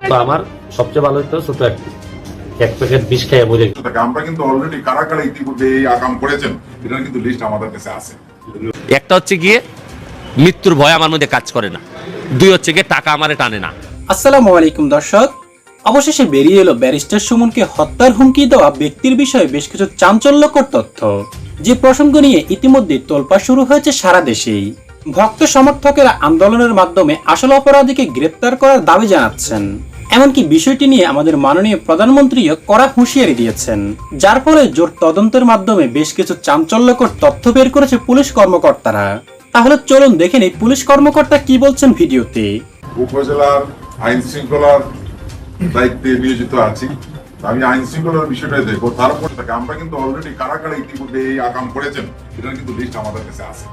তো আমার সবচেয়ে ভালো হতো ছোট এক এক প্যাকেট বিষ খেয়ে বোঝে আমরা কিন্তু অলরেডি কারা কারা ইতিমধ্যে এই আকাম করেছেন। এটার কিন্তু লিস্ট আমাদের কাছে আছে। একটা হচ্ছে গিয়ে মৃত্যুর ভয় আমার মধ্যে কাজ করে না। দুই হচ্ছে গিয়ে টাকা আমারে টানে না। আসসালামু আলাইকুম দর্শক। অবশেষে বেরিয়ে এলো ব্যারিস্টার সুমনকে হত্যার হুমকি দেওয়া ব্যক্তির বিষয়ে বেশ কিছু চাঞ্চল্যকর তথ্য। যে প্রসঙ্গ নিয়ে ইতিমধ্যে তোলপা শুরু হয়েছে সারা দেশেই। ভক্ত সমর্থকেরা আন্দোলনের মাধ্যমে আসল অপরাধীকে গ্রেপ্তার করার দাবি জানাচ্ছেন। এমনকি বিষয়টি নিয়ে আমাদের মাননীয় প্রধানমন্ত্রীও কড়া হুঁশিয়ারি দিয়েছেন। যার ফলে জোর তদন্তের মাধ্যমে বেশ কিছু চাঞ্চল্যকর তথ্য বের করেছে পুলিশ কর্মকর্তারা। তাহলে চলুন দেখে নিই পুলিশ কর্মকর্তা কি বলছেন ভিডিওতে। উপজেলার আইন শৃঙ্খলার দায়িত্বে নিয়োজিত আছি। আমি আইন শৃঙ্খলার বিষয়টাই দেখব। তারপর আমরা কিন্তু অলরেডি কারা কারা ইতিমধ্যে এই আকাম করেছেন। এটার কিন্তু লিস্ট আমাদের কাছে আছে।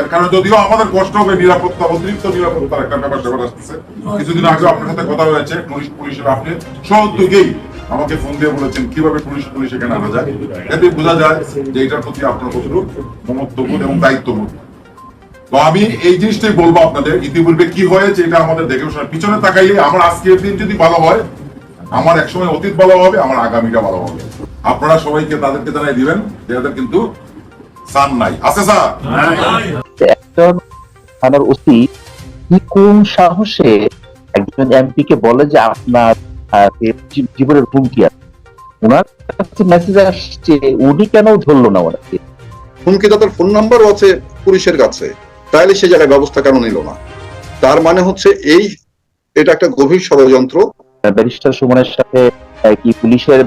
এর কারণে যদিও আমাদের কষ্ট হবে নিরাপত্তা, অতিরিক্ত নিরাপত্তার একটা ব্যাপার আসতেছে। কিছুদিন আগে আপনার সাথে কথা হয়েছে, পুলিশ পুলিশের আপনি আমাকে ফোন দিয়ে বলেছেন, কীভাবে পুলিশ পুলিশ এখানে আনা যায়? এতে বোঝা যায় যে এটার প্রতি আপনার কতটুকু মমত্ববোধ এবং দায়িত্ববোধ। তো আমি এই জিনিসটাই বলব আপনাদের, ইতিপূর্বে কি হয়েছে এটা আমাদের দেখে শোনা পিছনে তাকাইলে আমার আজকের দিন যদি ভালো হয়, আমার একসময় অতীত ভালো হবে, আমার আগামীটা ভালো হবে। আপনারা সবাইকে তাদেরকে জানাই দিবেন কিন্তু সান নাই। আছে স্যার? একজন থানার ওসি কি কোন সাহসে একজন এমপি কে বলে যে আপনার জীবনের হুমকি আছে? ওনার কাছে মেসেজ আসছে উনি কেন ধরলো না ওনাকে? হুমকিদাতার ফোন নাম্বারও আছে পুলিশের কাছে। সে জায়গায় ব্যবস্থা কেন নিল না? তার মানে হচ্ছে এই এটা একটা গভীর ষড়যন্ত্র। ব্যারিস্টার সুমনের সাথে কি পুলিশের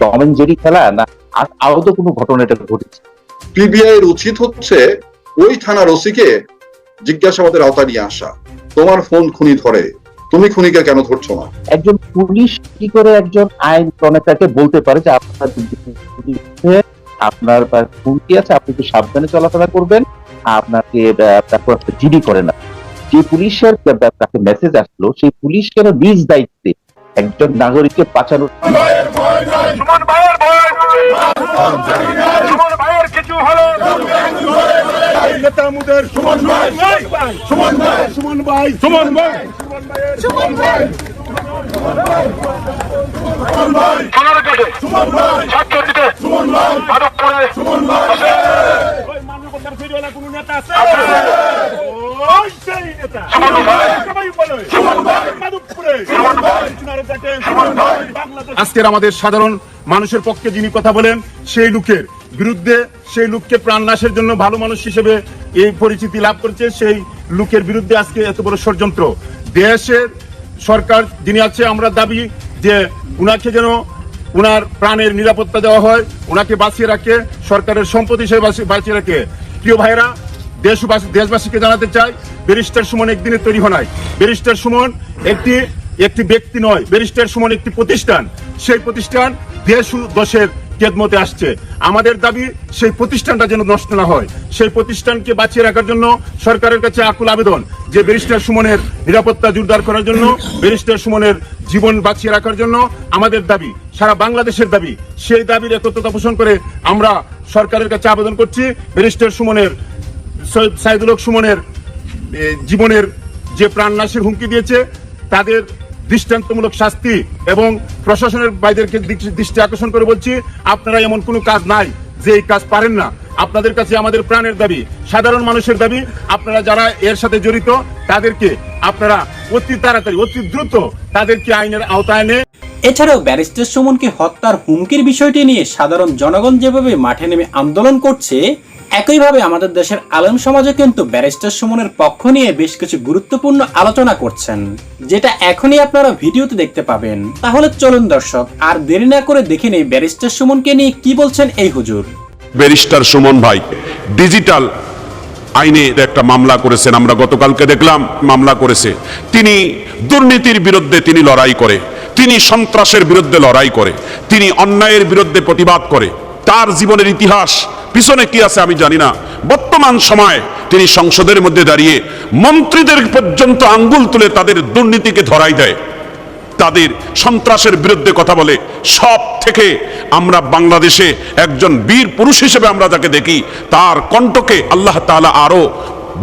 টম এন্ড জেরি খেলা? না আরও তো কোনো ঘটনা এটা ঘটেছে। পিবিআই এর উচিত হচ্ছে ওই থানার ওসিকে জিজ্ঞাসাবাদের আওতা নিয়ে আসা। তোমার ফোন খুনি ধরে। তুমি খুনিকে কেন ধরছো না? একজন পুলিশ কি করে একজন আইন প্রণেতাকে বলতে পারে যে আপনার আপনার হুমকি আছে আপনি একটু সাবধানে চলাফেরা করবেন আপনাকে তারপর একটা জিডি করে না। যে পুলিশের তাকে মেসেজ আসলো সেই পুলিশ কেন নিজ দায়িত্বে একজন নাগরিককে বাঁচানোর হলো নেতা মুদের সুমন ভাই। সুমন ভাই। সুমন ভাই। সুমন ভাই। সুমন ভাই। সুমন ভাই। সোনারগাঁতে সুমন ভাই সাতক্ষীরাতে সুমন ভাই মাধবপুরে সুমন ভাই ওই মানবতার ফিরিওয়ালা কোন নেতা আছে ওই সেই নেতা সুমন ভাই সবাই বলে সুমন ভাই মাধবপুরে সুমন ভাই সোনারগাঁতে সুমন ভাই বাংলাদেশ আজকের আমাদের সাধারণ মানুষের পক্ষে যিনি কথা বলেন, সেই লোকের বিরুদ্ধে, সেই লোককে প্রাণ নাশের জন্য ভালো মানুষ হিসেবে এই পরিচিতি লাভ করেছে, সেই লোকের বিরুদ্ধে আজকে এত বড় ষড়যন্ত্র। দেশের সরকার যিনি আছে, আমরা দাবি যে উনাকে যেন উনার প্রাণের নিরাপত্তা দেওয়া হয়, উনাকে বাঁচিয়ে রাখে, সরকারের সম্পত্তি হিসেবে বাঁচিয়ে রাখে। প্রিয় ভাইরা দেশবাসী দেশবাসীকে জানাতে চাই, ব্যারিস্টার সুমন একদিনে তৈরি হয় নাই। ব্যারিস্টার সুমন একটি একটি ব্যক্তি নয়, ব্যারিস্টার সুমন একটি প্রতিষ্ঠান। সেই প্রতিষ্ঠান দেশ দশের খেদমতে আসছে। আমাদের দাবি, সেই প্রতিষ্ঠানটা যেন নষ্ট না হয়। সেই প্রতিষ্ঠানকে বাঁচিয়ে রাখার জন্য সরকারের কাছে আকুল আবেদন যে ব্যারিস্টার সুমনের নিরাপত্তা জোরদার করার জন্য, ব্যারিস্টার সুমনের জীবন বাঁচিয়ে রাখার জন্য আমাদের দাবি, সারা বাংলাদেশের দাবি। সেই দাবির একত্রতা পোষণ করে আমরা সরকারের কাছে আবেদন করছি, ব্যারিস্টার সুমনের, সৈয়দ সাইদুল সুমনের জীবনের যে প্রাণনাশের হুমকি দিয়েছে, তাদের দৃষ্টান্তমূলক শাস্তি এবং প্রশাসনের বাইদেরকে দৃষ্টি- দৃষ্টি আকর্ষণ করে বলছি, আপনারা এমন কোনো কাজ নাই, যে এই কাজ পারেন না। আপনাদের কাছে আমাদের প্রাণের দাবি, সাধারণ মানুষের দাবি, আপনারা যারা এর সাথে জড়িত, তাদেরকে আপনারা অতি তাড়াতাড়ি, অতি দ্রুত তাদেরকে আইনের আওতায় এনে এছাড়াও ব্যারিস্টার সুমনকে হত্যার হুমকির বিষয়টি নিয়ে সাধারণ জনগণ যেভাবে মাঠে নেমে আন্দোলন করছে একইভাবে আমাদের দেশের আলেম সমাজে কিন্তু ব্যারিস্টার সুমনের পক্ষ নিয়ে বেশ কিছু গুরুত্বপূর্ণ আলোচনা করছেন, যেটা এখনই আপনারা ভিডিওতে দেখতে পাবেন। তাহলে চলুন দর্শক, আর দেরি না করে দেখে নেই ব্যারিস্টার সুমনকে নিয়ে কি বলছেন এই হুজুর। ব্যারিস্টার সুমন ভাই, ডিজিটাল আইনের একটা মামলা করেছেন, আমরা গতকালকে দেখলাম মামলা করেছে। তিনি দুর্নীতির বিরুদ্ধে তিনি লড়াই করে, তিনি সন্ত্রাসের বিরুদ্ধে লড়াই করে, তিনি অন্যায়ের বিরুদ্ধে প্রতিবাদ করে। তার জীবনের ইতিহাস, পিছনে কি আছে আমি জানি না। বর্তমান সময়ে তিনি সংসদের মধ্যে দাঁড়িয়ে মন্ত্রীদের পর্যন্ত আঙ্গুল তুলে তাদের দুর্নীতিকে ধরাই দেয়। তাদের সন্ত্রাসের বিরুদ্ধে কথা বলে সব থেকে আমরা বাংলাদেশে একজন বীর পুরুষ হিসেবে আমরা যাকে দেখি, তার কণ্ঠকে আল্লাহ তালা আরও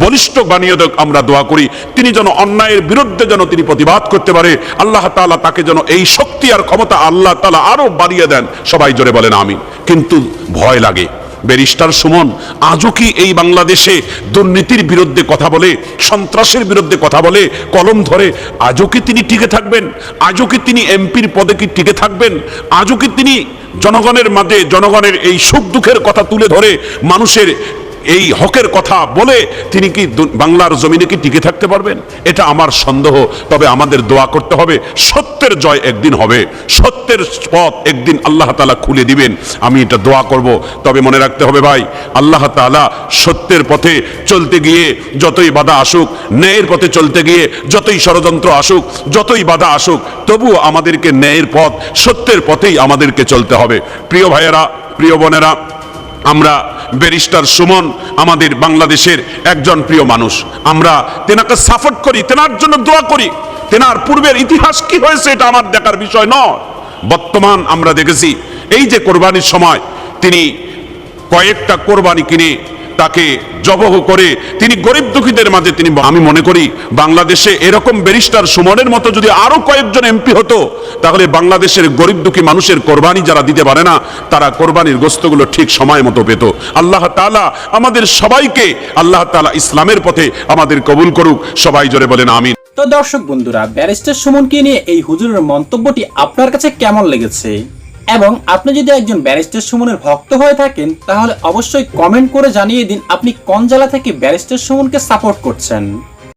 বলিষ্ঠ বানিয়ে দেখ আমরা দোয়া করি, তিনি যেন অন্যায়ের বিরুদ্ধে যেন তিনি প্রতিবাদ করতে পারে, আল্লাহ তাআলা তাকে যেন এই শক্তি আর ক্ষমতা আল্লাহ তালা আরও বাড়িয়ে দেন, সবাই জোরে বলেন আমি কিন্তু ভয় লাগে। ব্যারিস্টার সুমন, আজও কি এই বাংলাদেশে দুর্নীতির বিরুদ্ধে কথা বলে, সন্ত্রাসের বিরুদ্ধে কথা বলে, কলম ধরে, আজও কি তিনি টিকে থাকবেন? আজও কি তিনি এমপির পদে কি টিকে থাকবেন? আজও কি তিনি জনগণের মাঝে, জনগণের এই সুখ দুঃখের কথা তুলে ধরে, মানুষের এই হকের কথা বলে তিনি কি বাংলার জমিনে কি টিকে থাকতে পারবেন? এটা আমার সন্দেহ। তবে আমাদের দোয়া করতে হবে, সত্যের জয় একদিন হবে। সত্যের পথ একদিন আল্লাহ তাআলা খুলে দিবেন। আমি এটা দোয়া করব। তবে মনে রাখতে হবে ভাই, আল্লাহ তাআলা সত্যের পথে চলতে গিয়ে যতই বাধা আসুক, ন্যায়ের পথে চলতে গিয়ে যতই ষড়যন্ত্র আসুক, যতই বাধা আসুক, তবুও আমাদেরকে ন্যায়ের পথ, সত্যের পথেই আমাদেরকে চলতে হবে। প্রিয় ভাইয়েরা, প্রিয় বোনেরা আমরা ব্যারিস্টার সুমন আমাদের বাংলাদেশের একজন প্রিয় মানুষ। আমরা তেনাকে সাপোর্ট করি, তেনার জন্য দোয়া করি। তেনার পূর্বের ইতিহাস কি হয়েছে এটা আমার দেখার বিষয় নয়। বর্তমান আমরা দেখেছি, এই যে কোরবানির সময় তিনি কয়েকটা কোরবানি কিনে তাকে জবহ করে তিনি গরিব দুঃখীদের মাঝে তিনি আমি মনে করি বাংলাদেশে এরকম ব্যারিস্টার সুমনের মতো যদি আরও কয়েকজন এমপি হতো, তাহলে বাংলাদেশের গরিব দুঃখী মানুষের কোরবানি যারা দিতে পারে না, তারা কোরবানির গোস্তগুলো ঠিক সময় মতো পেত। আল্লাহ তাআলা আমাদের সবাইকে, আল্লাহ তাআলা ইসলামের পথে আমাদের কবুল করুক। সবাই জোরে বলেন, আমিন। তো দর্শক বন্ধুরা, ব্যারিস্টার সুমনকে নিয়ে এই হুজুরের মন্তব্যটি আপনার কাছে কেমন লেগেছে? এবং আপনি যদি একজন ব্যারিস্টার সুমনের ভক্ত হয়ে থাকেন, তাহলে অবশ্যই কমেন্ট করে জানিয়ে দিন আপনি কোন জেলা থেকে ব্যারিস্টার সুমনকে সাপোর্ট করছেন।